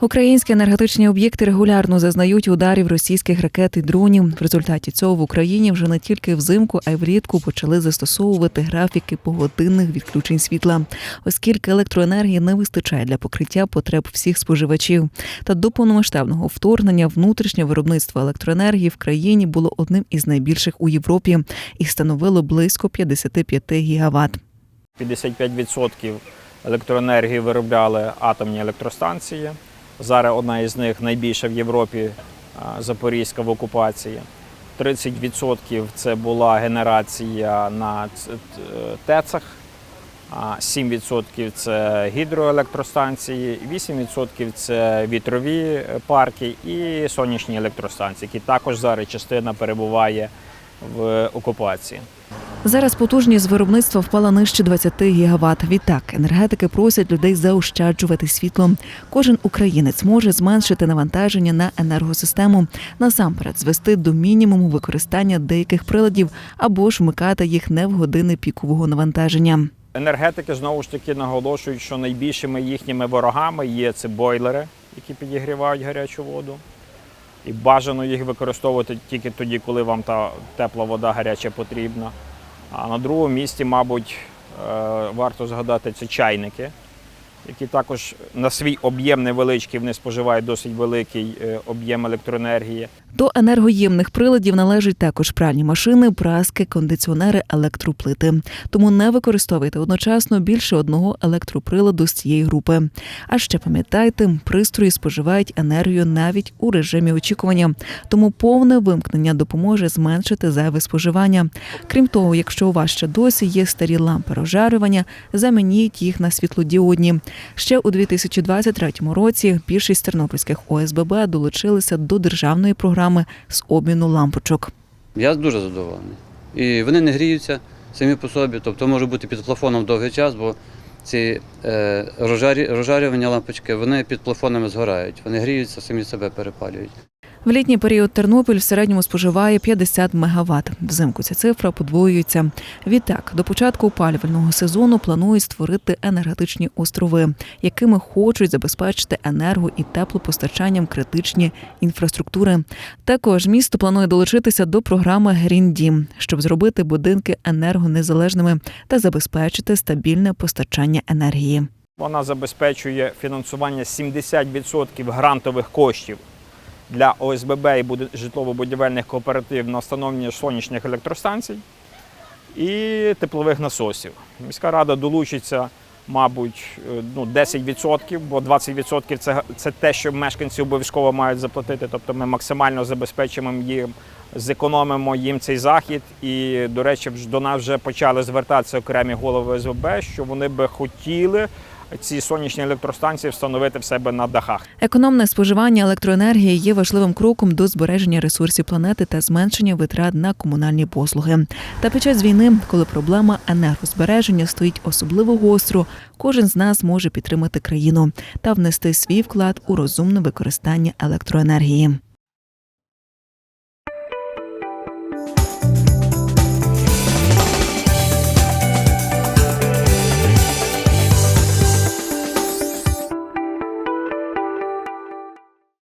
Українські енергетичні об'єкти регулярно зазнають ударів російських ракет і дронів. В результаті цього в Україні вже не тільки взимку, а й влітку почали застосовувати графіки погодинних відключень світла, оскільки електроенергії не вистачає для покриття потреб всіх споживачів. Та до повномасштабного вторгнення внутрішнє виробництво електроенергії в країні було одним із найбільших у Європі і становило близько 55 гігават. 55% електроенергії виробляли атомні електростанції. Зараз одна із них найбільша в Європі Запорізька в окупації. 30% це була генерація на ТЕЦах, а 7% це гідроелектростанції, 8% це вітрові парки і сонячні електростанції, які також зараз частина перебуває в окупації. Зараз потужність виробництва впала нижче 20 гігават. Відтак енергетики просять людей заощаджувати світло. Кожен українець може зменшити навантаження на енергосистему, насамперед звести до мінімуму використання деяких приладів або ж вмикати їх не в години пікового навантаження. Енергетики знову ж таки наголошують, що найбільшими їхніми ворогами є це бойлери, які підігрівають гарячу воду. І бажано їх використовувати тільки тоді, коли вам та тепла вода гаряча потрібна. А на другому місці, мабуть, е, варто згадати це чайники, які також на свій об'єм невеличкий, вони споживають досить великий е, об'єм електроенергії. До енергоємних приладів належать також пральні машини, праски, кондиціонери, електроплити. Тому не використовуйте одночасно більше одного електроприладу з цієї групи. А ще пам'ятайте, пристрої споживають енергію навіть у режимі очікування. Тому повне вимкнення допоможе зменшити зайве споживання. Крім того, якщо у вас ще досі є старі лампи розжарювання, замініть їх на світлодіодні. Ще у 2023 році більшість тернопільських ОСББ долучилися до державної програми з обміну лампочок. Я дуже задоволений. І вони не гріються самі по собі, тобто може бути під плафоном довгий час, бо ці е, розжарювання лампочки вони під плафонами згорають. Вони гріються, самі себе перепалюють. В літній період Тернопіль в середньому споживає 50 мегаватт. Взимку ця цифра подвоюється. Відтак, до початку опалювального сезону планують створити енергетичні острови, якими хочуть забезпечити енерго і теплопостачанням критичні інфраструктури. Також місто планує долучитися до програми Green Дім, щоб зробити будинки енергонезалежними та забезпечити стабільне постачання енергії. Вона забезпечує фінансування 70% грантових коштів для ОСББ і житлово-будівельних кооперативів на встановлення сонячних електростанцій і теплових насосів. Міська рада долучиться, мабуть, е, ну, 10%, бо 20% це, це те, що мешканці обов'язково мають заплатити. Тобто ми максимально забезпечимо їм, зекономимо їм цей захід. І, до речі, до нас вже почали звертатися окремі голови ОСББ, що вони би хотіли ці сонячні електростанції встановити в себе на дахах. Економне споживання електроенергії є важливим кроком до збереження ресурсів планети та зменшення витрат на комунальні послуги. Та під час війни, коли проблема енергозбереження стоїть особливо гостро, кожен з нас може підтримати країну та внести свій вклад у розумне використання електроенергії.